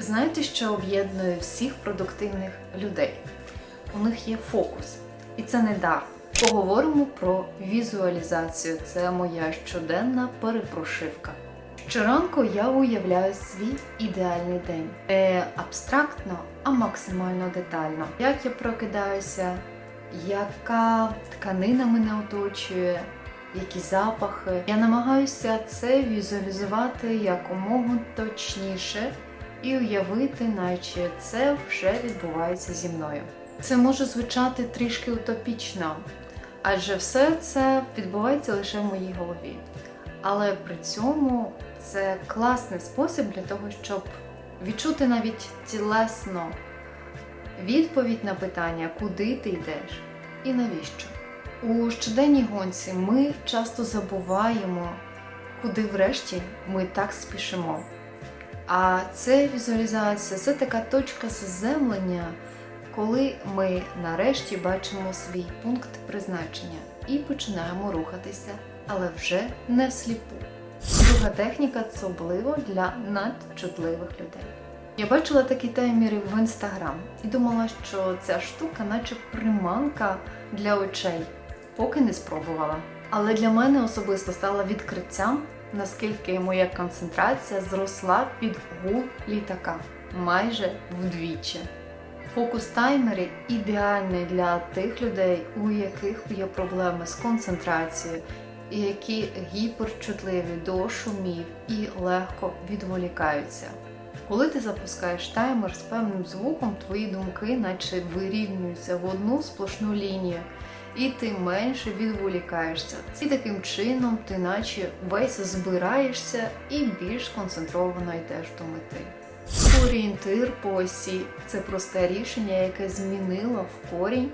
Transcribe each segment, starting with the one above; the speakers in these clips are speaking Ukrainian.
Знаєте, що об'єднує всіх продуктивних людей? У них є фокус, і це не дар. Поговоримо про візуалізацію. Це моя щоденна перепрошивка. Щоранку я уявляю свій ідеальний день. Не абстрактно, а максимально детально. Як я прокидаюся, яка тканина мене оточує, які запахи. Я намагаюся це візуалізувати якомога точніше і уявити, наче це вже відбувається зі мною. Це може звучати трішки утопічно, адже все це відбувається лише в моїй голові. Але при цьому це класний спосіб для того, щоб відчути навіть тілесно відповідь на питання, куди ти йдеш і навіщо. У щоденній гонці ми часто забуваємо, куди врешті ми так спішимо. А це візуалізація це така точка заземлення, коли ми нарешті бачимо свій пункт призначення і починаємо рухатися, але вже не всліпу. Друга техніка це особливо для надчутливих людей. Я бачила такі таймери в інстаграм і думала, що ця штука, наче приманка для очей, поки не спробувала. Але для мене особисто стало відкриттям, наскільки моя концентрація зросла під гул літака майже вдвічі. Фокус таймери ідеальний для тих людей, у яких є проблеми з концентрацією, і які гіперчутливі до шумів і легко відволікаються. Коли ти запускаєш таймер з певним звуком, твої думки наче вирівнюються в одну сплошну лінію, і ти менше відволікаєшся. І таким чином ти наче весь збираєшся і більш концентровано йдеш до мети. Орієнтир по осі це просте рішення, яке змінило в корінь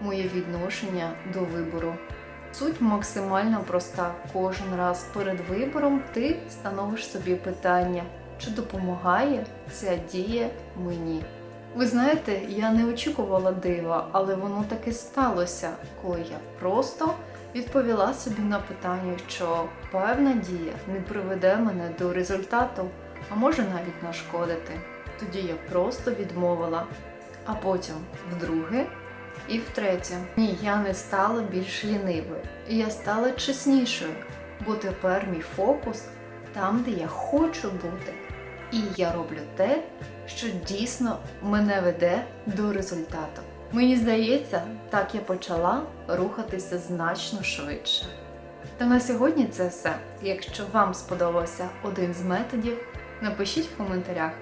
моє відношення до вибору. Суть максимально проста. Кожен раз перед вибором ти становиш собі питання, чи допомагає ця дія мені. Ви знаєте, я не очікувала дива, але воно таки сталося, коли я просто відповіла собі на питання, що певна дія не приведе мене до результату, а може навіть нашкодити. Тоді я просто відмовила, а потім вдруге і втретє. Ні, я не стала більш лінивою, я стала чеснішою, бо тепер мій фокус там, де я хочу бути. І я роблю те, що дійсно мене веде до результату. Мені здається, так я почала рухатися значно швидше. Та на сьогодні це все. Якщо вам сподобався один з методів, напишіть в коментарях.